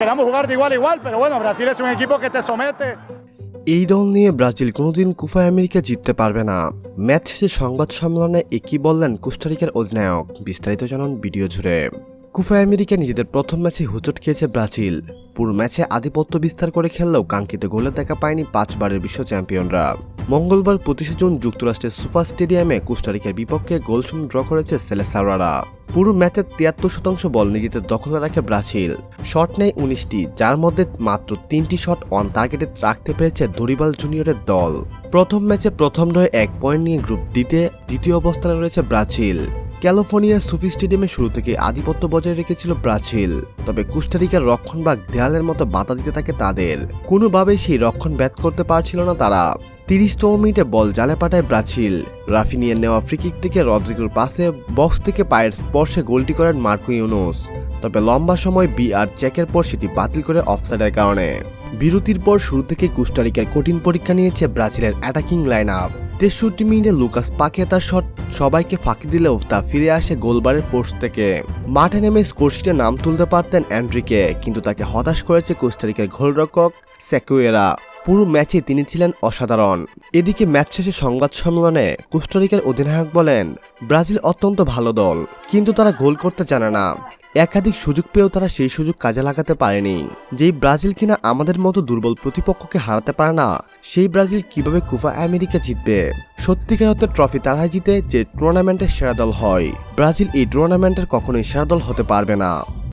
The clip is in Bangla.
Esperamos jugar de igual a igual, pero bueno, Brasil es un equipo que te somete. এই দল নিয়ে ব্রাজিল কোনোদিন কুফা আমেরিকা জিততে পারবে না। ম্যাচ শেষে সংবাদ সম্মেলনে একই বললেন কোস্টারিকার অধিনায়ক। বিস্তারিত জানান ভিডিও জুড়ে। কুফা আমেরিকা নিজেদের প্রথম ম্যাচে হুচট খেয়েছে ব্রাজিল। পুরো ম্যাচে আধিপত্য বিস্তার করে খেললেও কাঙ্ক্ষিত গোলে দেখা পায়নি পাঁচবারের বিশ্ব চ্যাম্পিয়নরা। মঙ্গলবার পঁচিশে জুন যুক্তরাষ্ট্রের সুপার স্টেডিয়ামে কোস্টারিকার বিপক্ষে গোলশূন্য ড্র করেছে সেলেসাওয়ারা। পুরো ম্যাচের তিয়াত্তর শতাংশ বল নিজেদের দখলে রাখে ব্রাজিল। শট নেয় উনিশটি, যার মধ্যে মাত্র তিনটি শট অন টার্গেটে রাখতে পেরেছে দরিবাল জুনিয়রের দল। প্রথম ম্যাচে প্রথম ডয়ে এক পয়েন্ট নিয়ে গ্রুপ ডিতে দ্বিতীয় অবস্থানে রয়েছে ব্রাজিল। ক্যালিফোর্নিয়ার সুফি স্টেডিয়ামে শুরু থেকে আধিপত্য বজায় রেখেছিল ব্রাজিল, তবে কুস্টারিকার রক্ষণভাগ দেয়ালের মতো বাধা দিতে থাকে তাদের। কোনোভাবেই সেই রক্ষণ ব্যাট করতে পারছিল না তারা। তিরিশতম মিনিটে বল জালে পাঠায় ব্রাজিল। রাফিনিয়ার নেওয়া ফ্রিকিক থেকে রদ্রিগোর পাশে বক্স থেকে পায়ের স্পর্শে গোলটি করেন মার্কো ইউনুস। তবে লম্বা সময় বি আর চেকের পর সেটি বাতিল করে অফসাইডের কারণে। বিরতির পর শুরু থেকে কুস্টারিকার কঠিন পরীক্ষা নিয়েছে ব্রাজিলের অ্যাটাকিং লাইন আপ তেষট্টি মিনিটে লুকাস পাকে তার শট সবাইকে ফাঁকি দিলেও তা ফিরে আসে গোলবারের পোস্ট থেকে। মাঠে নেমে স্কোরশিটে নাম তুলতে পারতেন অ্যান্ড্রিকে কিন্তু তাকে হতাশ করেছে কোস্টারিকার গোলরক্ষক সেকুয়েরা। পুরো ম্যাচে তিনি ছিলেন অসাধারণ। এদিকে ম্যাচ শেষে সংবাদ সম্মেলনে কোস্টারিকার অধিনায়ক বলেন, ব্রাজিল অত্যন্ত ভালো দল, কিন্তু তারা গোল করতে জানে না। একাধিক সুযোগ পেয়েও তারা সেই সুযোগ কাজে লাগাতে পারেনি। যেই ব্রাজিল কিনা আমাদের মতো দুর্বল প্রতিপক্ষকে হারাতে পারে না, সেই ব্রাজিল কীভাবে কুফা আমেরিকা জিতবে? সত্যিকার অর্থে ট্রফি তারাই জিতে যে টুর্নামেন্টের সেরা দল হয়। ব্রাজিল এই টুর্নামেন্টের কখনোই সেরা দল হতে পারবে না।